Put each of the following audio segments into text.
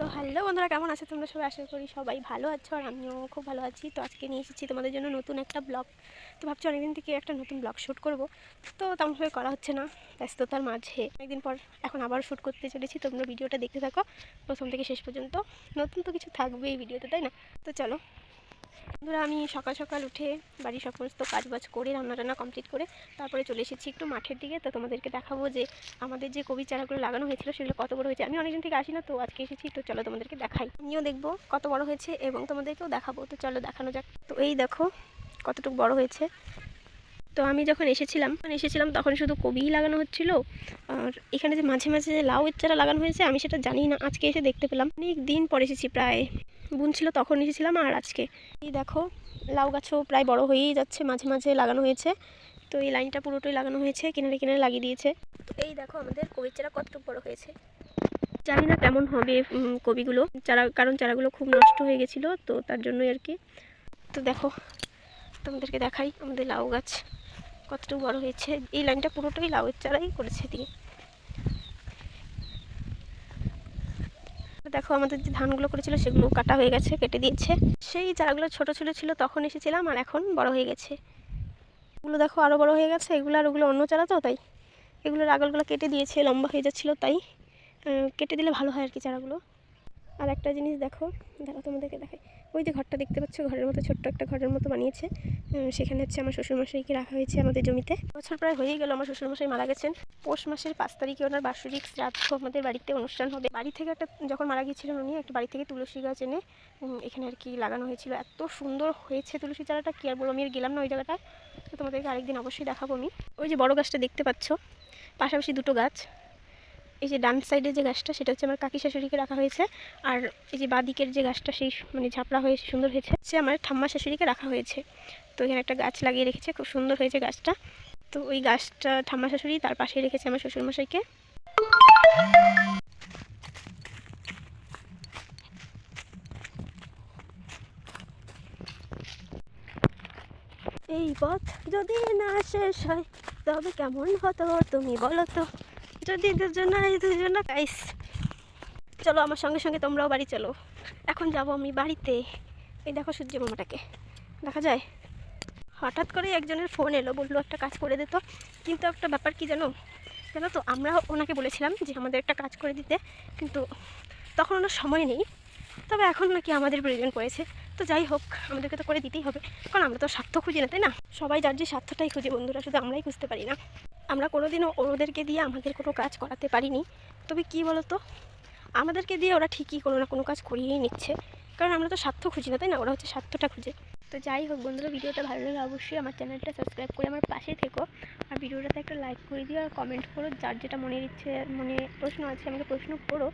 তো হ্যালো বন্ধুরা, কেমন আছে? তোমরা সবাই আশা করি সবাই ভালো আছো আর আমিও খুব ভালো আছি। তো আজকে নিয়ে এসেছি তোমাদের জন্য নতুন একটা ব্লগ তো ভাবছি অনেকদিন থেকে একটা নতুন ব্লগ শ্যুট করব। তো তেমনভাবে করা হচ্ছে না, ব্যস্ততার মাঝে। অনেকদিন পর এখন আবার শ্যুট করতে চলেছি, তোমরা ভিডিওটা দেখতে থাকো। প্রথম থেকে শেষ পর্যন্ত। নতুন তো কিছু থাকবে এই ভিডিওতে, তাই না? তো চলো বন্ধুরা, আমি সকাল সকাল উঠে বাড়ির সমস্ত কাজ বাজ করে রান্না টান্না কমপ্লিট করে তারপরে চলে এসেছি একটু মাঠের দিকে। তো তোমাদেরকে দেখাবো যে আমাদের যে কবি চারাগুলো লাগানো হয়েছিল সেগুলো কত বড় হয়েছে। আমি অনেকদিন থেকে আসি না, তো আজকে এসেছি, তো চলো তোমাদেরকে দেখাই। আমিও দেখব কত বড় হয়েছে এবং তোমাদেরকেও দেখাবো। তো চলো দেখানো যাক। তো এই দেখো কতটুকু বড় হয়েছে। তো আমি যখন এসেছিলাম যখন এসেছিলাম তখন শুধু কবিই লাগানো হচ্ছিল। আর এখানে যে মাঝে মাঝে যে লাউ এর চারা লাগানো হয়েছে, আমি সেটা জানি না আজকে এসে দেখতে পেলাম। অনেক দিন পর এসেছি প্রায়। বুন ছিল, তখন এসেছিলাম আর আজকে। এই দেখো, লাউ গাছও প্রায় বড় হয়েই যাচ্ছে, মাঝে মাঝে লাগানো হয়েছে। তো এই লাইনটা পুরোটাই লাগানো হয়েছে, কিনারে কিনারে লাগিয়ে দিয়েছে। তো এই দেখো, আমাদের কবির চারা কতটুকু বড় হয়েছে। জানি না কেমন হবে কবিগুলো। চারা, কারণ চারাগুলো খুব নষ্ট হয়ে গেছিল, তো তার জন্যই আর কি। তো দেখো, তোমাদেরকে দেখাই আমাদের লাউ গাছ কতটুকু বড় হয়েছে। এই লাইনটা পুরোটাই লাউয়ের চারাই করেছে দিয়ে দেখো আমাদের যে ধানগুলো করেছিল সেগুলো কাটা হয়ে গেছে, কেটে দিয়েছে। সেই চারাগুলো ছোট ছোট ছিল তখন এসেছিলাম আর এখন বড় হয়ে গেছে। এগুলো দেখো আরও বড় হয়ে গেছে, এগুলো আর ওগুলো অন্য চারা তো, তাই। এগুলোর আগলগুলো কেটে দিয়েছে, লম্বা হয়ে যাচ্ছিল, তাই। কেটে দিলে ভালো হয় আর কি চারাগুলো। আর একটা জিনিস দেখো দেখো তোমাদেরকে দেখাই। ওই যে ঘরটা দেখতে পাচ্ছ, ঘরের মতো ছোট্ট একটা ঘরের মতো বানিয়েছে। সেখানে হচ্ছে আমার শ্বশুরমশাইকে রাখা হয়েছে আমাদের জমিতে। বছর প্রায় হয়েই গেল, আমার শ্বশুরমশাই মারা গেছেন। পৌষ মাসের পাঁচ তারিখে ওনার বাৎসরিক শ্রাদ্ধ আমাদের বাড়িতে অনুষ্ঠান হবে। বাড়ি থেকে একটা, যখন মারা গিয়েছিলেন উনি, একটা বাড়ি থেকে তুলসী গাছ এনে এখানে আর কি লাগানো হয়েছিল। এত সুন্দর হয়েছে তুলসী চারাটা, কি আর বলব, আমি আর গেলাম না ওই জায়গাটায়। তো তোমাদেরকে আরেকদিন অবশ্যই দেখাবো আমি। ওই যে বড় গাছটা দেখতে পাচ্ছ, পাশাপাশি দুটো গাছ। এই যে ডান সাইডে যে গাছটা, সেটা হচ্ছে আমার কাকি শাশুড়িকে রাখা হয়েছে। আর এই যে বাদিকের যে গাছটা, সেই মানে ঝাপড়া হয়ে, সুন্দর হয়েছে। সে আমার ঠাম্মা শাশুড়িকে রাখা হয়েছে। তো এখানে একটা গাছ লাগিয়ে রেখেছে, খুব সুন্দর হয়েছে গাছটা। তো ওই গাছটা ঠাম্মা শাশুড়ি, তার পাশে রেখেছে আমার শ্বশুরমশাইকে। এই পথ যদি না শেষ হয়, তবে কেমন হতো তুমি বলো তো? যদি দুজনাই দুজনা গাইস চলো আমার সঙ্গে সঙ্গে তোমরাও বাড়ি চলো। এখন যাব আমি বাড়িতে। এই দেখো সূর্য মামাটাকে দেখা যায়? হঠাৎ করে একজনের ফোন এলো, বলল, একটা কাজ করে দিত কিন্তু একটা ব্যাপার কি জানো? জানো তো, আমরা ওনাকে বলেছিলাম যে আমাদের একটা কাজ করে দিতে, কিন্তু তখন ওনার সময় নেই। তবে এখন নাকি আমাদের প্রয়োজন পড়েছে। তো যাই হোক, আমাদেরকে তো করে দিতেই হবে। কারণ আমরা তো স্বার্থ খুঁজি না, তাই না? সবাই যার যে স্বার্থটাই খুঁজে, বন্ধুরা, শুধু আমরাই খুঁজতে পারি না। আমরা কোনোদিনও ওদেরকে দিয়ে আমাদের কোনো কাজ করাতে পারিনি। তবে কি বলো তো আমাদেরকে দিয়ে ওরা ঠিকই কোনো না কোনো কাজ করিয়েই নিচ্ছে। কারণ আমরা তো স্বার্থ খুঁজি না, তাই না? ওরা হচ্ছে স্বার্থটা খুঁজে। তো যাই হোক বন্ধুরা, ভিডিওটা ভালো লাগলে অবশ্যই আমার চ্যানেলটা সাবস্ক্রাইব করে আমার পাশে থেকো। আর ভিডিওটাতে একটা লাইক করে দিও আর কমেন্ট করো, যার যেটা মনের ইচ্ছে, মনে প্রশ্ন আছে আমাকে প্রশ্ন করো।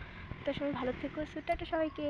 তো সবাই ভালো থেকো সুটাটা সবাইকে।